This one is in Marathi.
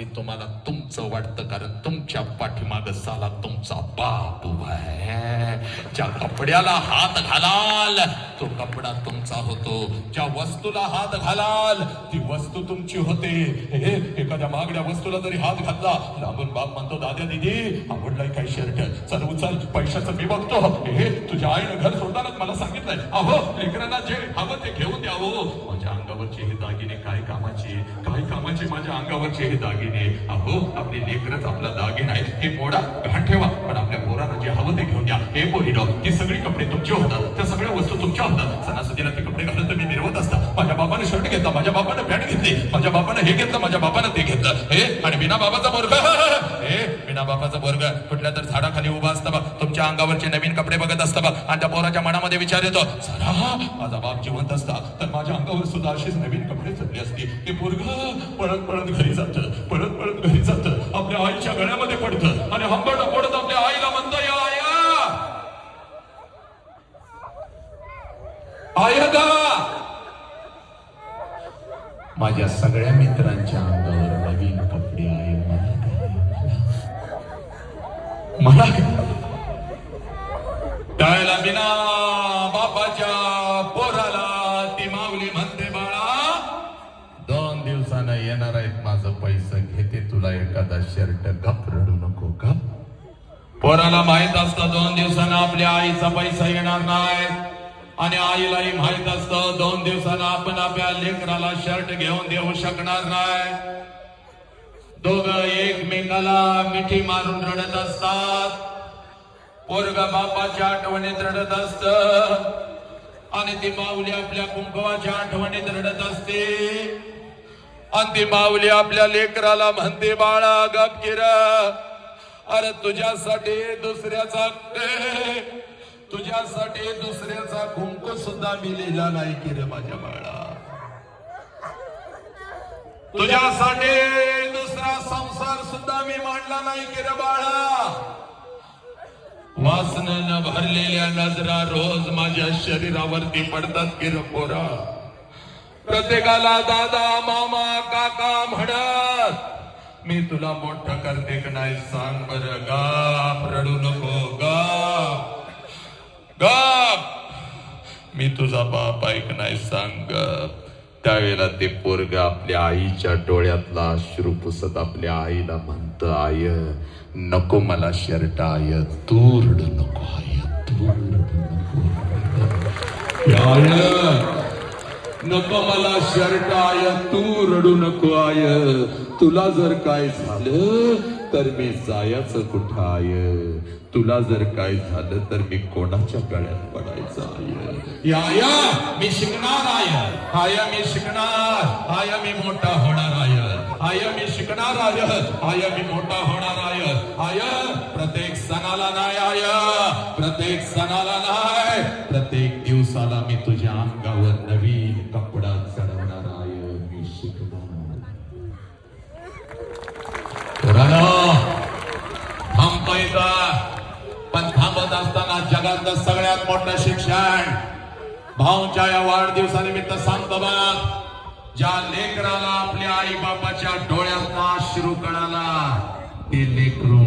असली तुम्हाला तुमचं वाटतं कारण तुमच्या पाठीमाग साला तुमचा बाप उभा आहे. ज्या कपड्याला हात घालाल तो कपडा तुमचा होतो. ज्या वस्तूला हात घालाल ती वस्तू तुमची होते. हे एखाद्या महागड्या वस्तूला जरी हात घातला लांबून बाप म्हणतो दादा दिदी आवडलाय काय शर्ट चल उचल पैशाचं मी बघतो. हे तुझ्या आईनं घर सोडतानाच मला सांगितलंय. अहो लेकरांना जे हवं ते घेऊन द्यावं माझ्या अंगावरचे हे दागिने काय कामाचे म्हणजे माझ्या अंगावरचे हे दागिने. अहो आपली लेकरच आपला दागिना आहे. हे मोडा घाण ठेवा. पण आपल्या पोरांना जे हवं ते घेऊन द्या हे पोरीनो ती सगळी कपडे तुमचे होतात. त्या सगळ्या वस्तू तुमच्या होतात. सणासुदीला ते कपडे घालून तुम्ही मिरवत असता. माझ्या बाबाने शर्ट घेतला माझ्या बाबाने पॅन्ट घेतली माझ्या बाबाने हे घेतलं माझ्या बाबाने ते घेतलं. हे आणि बिना बाबाचा वर्ग हे बिना बाबाचा वर्ग कुठल्या तर झाडाखाली उभा असता बघ तुमच्या अंगावरचे नवीन कपडे बघत असता बघ आणि त्या पोराच्या मनामध्ये विचार येतो सरा माझा बाप जिवंत असता. तर माझ्या अंगावर सुद्धा अशीच नवीन कपडे चढले परत परत घरी जात परत परत घरी जात. आपल्या आईच्या गळ्यामध्ये पडतं. आणि हंबड पडत आपल्या आईला म्हणतं या आया आया माझ्या सगळ्या मित्रांच्या अंगावर नवीन कपडे आहे मला मला. काय? त्याला बिना बापाच्या पोराला ती माऊली म्हणते बाळा येणार आहेत माझं पैसे घेते तुला एखादा शर्ट गप रडू नको गप. पोराला माहीत असतं दोन दिवसानं आपल्या आईचा पैसा येणार नाही. आणि आईलाही माहीत असतं दोन दिवसानं आपण आपल्या लेकराला शर्ट घेऊन देऊ शकणार नाही. दोघ एकमेकाला मिठी मारून रडत असतात. पोरग बापाच्या आठवणीत रडत असत. आणि ती माऊली आपल्या कुंकवाच्या आठवणीत रडत असते. अंती माऊली आपल्या लेकराला म्हणते बाळा गपकिर अरे तुझ्यासाठी दुसऱ्याचा तुझ्यासाठी दुसऱ्याचा कुंकू सुद्धा मी लिहिला नाही की रे माझ्या बाळा. तुझ्यासाठी दुसरा संसार सुद्धा मी मांडला नाही की रे बाळा. वासनेनं भरलेल्या नजरा रोज माझ्या शरीरावरती पडतात की रे पोरा. प्रत्येकाला दादा मामा काका म्हणत मी तुला मोठं करते का नाही सांग बर गा रडू नको गाप गाप मी तुझा बाप ऐक नाही सांग गप. त्यावेळेला ते पोरग आपल्या आईच्या डोळ्यातला अश्रू पुसत आपल्या आईला म्हणत आय नको मला शर्ट आय तू रडू नको आय तू रडू नको आय नको मला शर्ट आय तू रडू नको आय. तुला जर काय झालं तर मी जायचं कुठं आय? तुला जर काय झालं तर मी कोणाच्या गळ्यात पडायचं आय? आया मी शिकणार आय. आय मी शिकणार. आय मी मोठा होणार आय. आय मी शिकणार आय. आय मी मोठा होणार आय. आय प्रत्येक सणाला नाही आय. प्रत्येक सणाला नाही. प्रत्येक दिवसाला मी तुझ्या अंगावर जगातलं सगळ्यात मोठं शिक्षण. भाऊच्या या वाढदिवसानिमित्त सांगतो बघा ज्या लेकराला आपल्या आई बापाच्या डोळ्यात अश्रू कळाला ते लेकरू